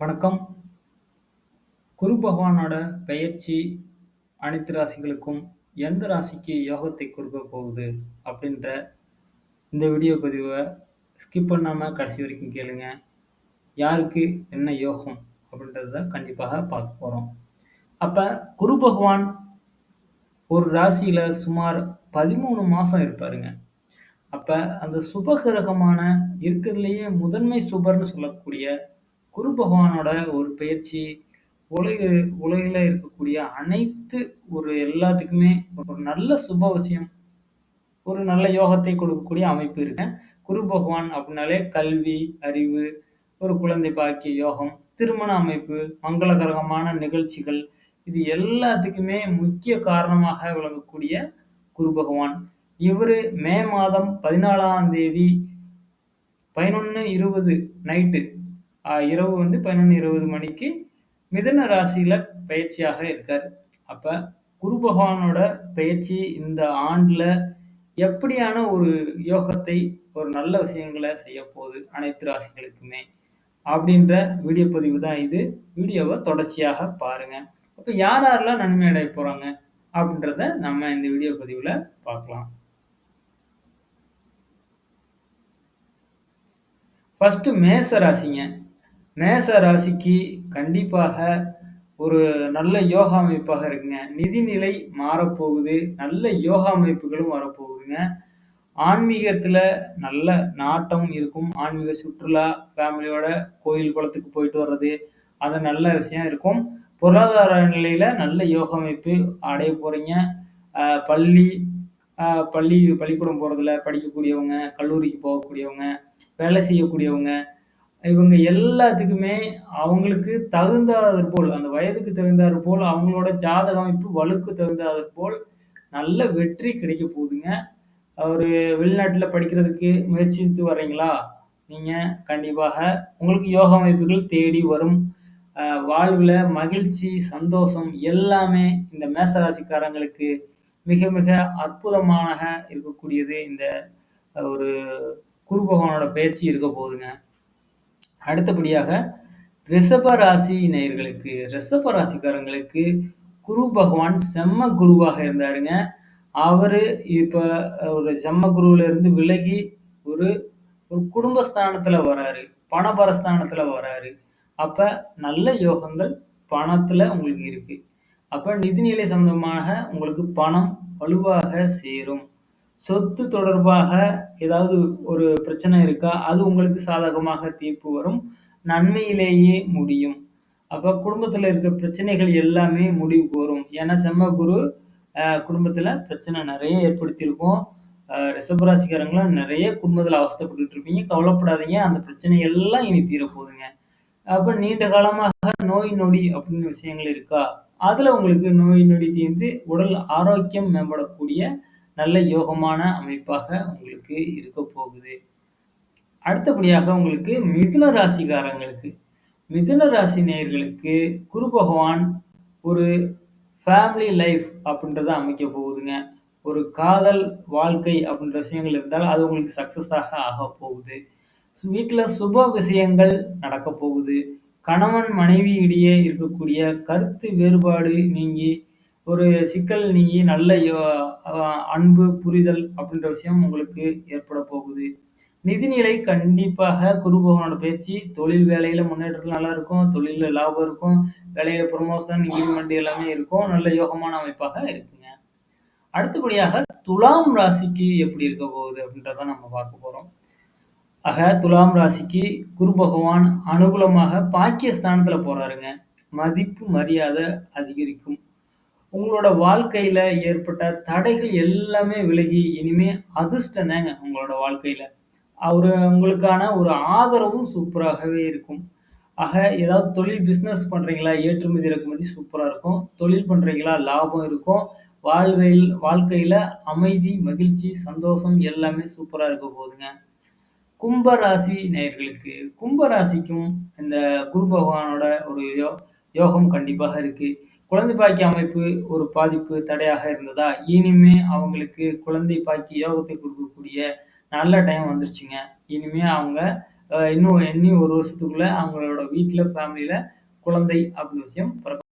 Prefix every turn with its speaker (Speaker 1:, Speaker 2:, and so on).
Speaker 1: வணக்கம். குரு பகவானோட பெயர்ச்சி அனைத்து ராசிகளுக்கும் எந்த ராசிக்கு யோகத்தை கொடுக்கப் போகுது? அப்படின்ற இந்த வீடியோ பதிவை ஸ்கிப் பண்ணாமல் கடைசி வரைக்கும் கேளுங்க. யாருக்கு என்ன யோகம்? அப்படின்றத கண்டிப்பாக பார்க்க போகிறோம் அப்போ குரு பகவான் ஒரு ராசியில் சுமார் பதிமூணு மாதம் இருப்பாருங்க. அப்போ அந்த சுப கிரகமான முதன்மை சுபர்னு சொல்லக்கூடிய குரு பகவானோட ஒரு பயிற்சி உலக உலகில் இருக்கக்கூடிய அனைத்து ஒரு எல்லாத்துக்குமே ஒரு நல்ல சுப விஷயம், ஒரு நல்ல யோகத்தை கொடுக்கக்கூடிய அமைப்பு இருக்கு. குரு பகவான் அப்படின்னாலே கல்வி, அறிவு, ஒரு குழந்தை பாக்கிய யோகம், திருமண அமைப்பு, மங்களகரகமான நிகழ்ச்சிகள் இது எல்லாத்துக்குமே முக்கிய காரணமாக விளங்கக்கூடிய குரு பகவான். இவர் மே மாதம் 14ஆம் தேதி 11:20 நைட்டு இரவு வந்து 11:20 மணிக்கு மிதன ராசியில் பயிற்சியாக இருக்கார் அப்போ குரு பகவானோட பயிற்சி இந்த ஆண்டில் எப்படியான ஒரு யோகத்தை, ஒரு நல்ல விஷயங்கள செய்யப்போகுது அனைத்து ராசிகளுக்குமே? அப்படின்ற வீடியோ பதிவு தான் இது. வீடியோவை தொடர்ச்சியாக பாருங்கள் அப்போ யார் யாரெல்லாம் நன்மை அடைய போகிறாங்க அப்படின்றத நம்ம இந்த வீடியோ பதிவில் பார்க்கலாம். ஃபஸ்ட்டு மேச ராசிங்க. மேச ராசிக்கு கண்டிப்பாக ஒரு நல்ல யோகா அமைப்பாக இருக்குங்க. நிதிநிலை மாறப்போகுது. நல்ல யோகா அமைப்புகளும் வரப்போகுதுங்க. ஆன்மீகத்தில் நல்ல நாட்டம் இருக்கும். ஆன்மீக சுற்றுலா, ஃபேமிலியோட கோயில், குளத்துக்கு போயிட்டு வர்றது, அது நல்ல விஷயம் இருக்கும். பொருளாதார நிலையில் நல்ல யோகா அமைப்பு அடைய போகிறீங்க பள்ளி பள்ளி பள்ளிக்கூடம் போகிறதுல படிக்கக்கூடியவங்க, கல்லூரிக்கு போகக்கூடியவங்க, வேலை செய்யக்கூடியவங்க, இவங்க எல்லாத்துக்குமே அவங்களுக்கு தகுந்தாற்போல், அந்த வயதுக்கு தகுந்தாற்போல், அவங்களோட ஜாதக அமைப்பு வலுக்கு தகுந்தாற்போல் நல்ல வெற்றி கிடைக்கப் போகுதுங்க. ஒரு வெளிநாட்டுல படிக்கிறதுக்கு முயற்சித்து வர்றீங்களா? நீங்க கண்டிப்பாக உங்களுக்கு யோக அமைப்புகள் தேடி வரும். அ வாழ்வுல மகிழ்ச்சி, சந்தோஷம் எல்லாமே இந்த மேச ராசிக்காரங்களுக்கு மிக மிக அற்புதமாக இருக்கக்கூடியது இந்த ஒரு குரு பகவானோட பெயர்ச்சி இருக்கப் போகுதுங்க. அடுத்தபடியாக ரிஷப ராசி நேயர்களுக்கு ரிஷப ராசிக்காரங்களுக்கு குரு பகவான் செம்ம குருவாக இருந்தாருங்க. அவர் இப்போ ஒரு செம்ம குருவுல இருந்து விலகி ஒரு ஒரு குடும்பஸ்தானத்தில் வராரு. பணபரஸ்தானத்தில் வராரு. அப்போ நல்ல யோகங்கள் பணத்தில் உங்களுக்கு இருக்குது அப்போ நிதிநிலை சம்பந்தமாக உங்களுக்கு பணம் வலுவாக சேரும். சொத்து தொடர்பாக ஏதாவது ஒரு பிரச்சனை இருக்கா? அது உங்களுக்கு சாதகமாக தீர்ப்பு வரும். நன்மையிலேயே முடியும். அப்போ குடும்பத்தில் இருக்க பிரச்சனைகள் எல்லாமே முடிவுக்கு வரும். ஏன்னா செம்ம குரு குடும்பத்தில் பிரச்சனை நிறைய ஏற்படுத்தியிருக்கும். அ நிறைய குடும்பத்தில் நெறைய இருப்பீங்க. கவலைப்படாதீங்க. அந்த பிரச்சனை எல்லாம் இனி தீரப்போகுதுங்க. அப்போ நீண்ட காலமாக நோய், நொடி அப்படின்னு விஷயங்கள் இருக்கா? அதில் உங்களுக்கு நோய், நொடி தீர்ந்து உடல் ஆரோக்கியம் மேம்படக்கூடிய நல்ல யோகமான அமைப்பாக உங்களுக்கு இருக்க போகுது. அடுத்தபடியாக உங்களுக்கு மிதுன ராசிக்காரங்களுக்கு மிதுன ராசி நேயர்களுக்கு குரு பகவான் ஒரு ஃபேமிலி லைஃப் அப்படின்றத அமைக்கப் போகுதுங்க. ஒரு காதல் வாழ்க்கை அப்படின்ற விஷயங்கள் இருந்தால் அது உங்களுக்கு சக்ஸஸாக ஆகப் போகுது. வீட்டில் சுப விஷயங்கள் நடக்கப் போகுது. கணவன் மனைவி இடையே இருக்கக்கூடிய கருத்து வேறுபாடு நீங்கி, ஒரு சிக்கல் நீங்கி நல்ல யோ அன்பு, புரிதல் அப்படின்ற விஷயம் உங்களுக்கு ஏற்படப் போகுது. நிதிநிலை கண்டிப்பாக குரு பகவானோட பெயர்ச்சி தொழில் வேலையில முன்னேற்றத்துல நல்லா இருக்கும். தொழில்ல லாபம் இருக்கும். வேலையில புரமோஷன், இன்கிரிமெண்ட் எல்லாமே இருக்கும். நல்ல யோகமான அமைப்பாக இருக்குங்க. அடுத்தபடியாக துலாம் ராசிக்கு எப்படி இருக்க போகுது? அப்படின்றத நம்ம பார்க்க போறோம். ஆக துலாம் ராசிக்கு குரு பகவான் அனுகூலமாக பாக்கியஸ்தானத்துல போறாருங்க. மதிப்பு, மரியாதை அதிகரிக்கும். உங்களோட வாழ்க்கையில் ஏற்பட்ட தடைகள் எல்லாமே விலகி, இனிமே அதிர்ஷ்டம் உங்களோட வாழ்க்கையில் அவர் உங்களுக்கான ஒரு ஆதரவும் சூப்பராகவே இருக்கும். ஆக ஏதாவது தொழில் பிஸ்னஸ் பண்ணுறீங்களா ஏற்றுமதி, இறக்குமதி சூப்பராக இருக்கும். தொழில் பண்ணுறீங்களா லாபம் இருக்கும். வாழ்வையில் வாழ்க்கையில் அமைதி, மகிழ்ச்சி, சந்தோஷம் எல்லாமே சூப்பராக இருக்க போகுதுங்க. கும்பராசி நேயர்களுக்கு கும்பராசிக்கும் இந்த குரு பகவானோட ஒரு யோ யோகம் கண்டிப்பாக இருக்குது குழந்தை பாக்கிய அமைப்பு ஒரு பாதிப்பு, தடையாக இருந்ததா? இனிமே அவங்களுக்கு குழந்தை பாக்கிய யோகத்தை கொடுக்கக்கூடிய நல்ல டைம் வந்துருச்சுங்க. இனிமே அவங்க இன்னும் இன்னும் ஒரு வருஷத்துக்குள்ள அவங்களோட வீட்டில் ஃபேமிலியில் குழந்தை அப்படின்னு விஷயம் பிறக்கும்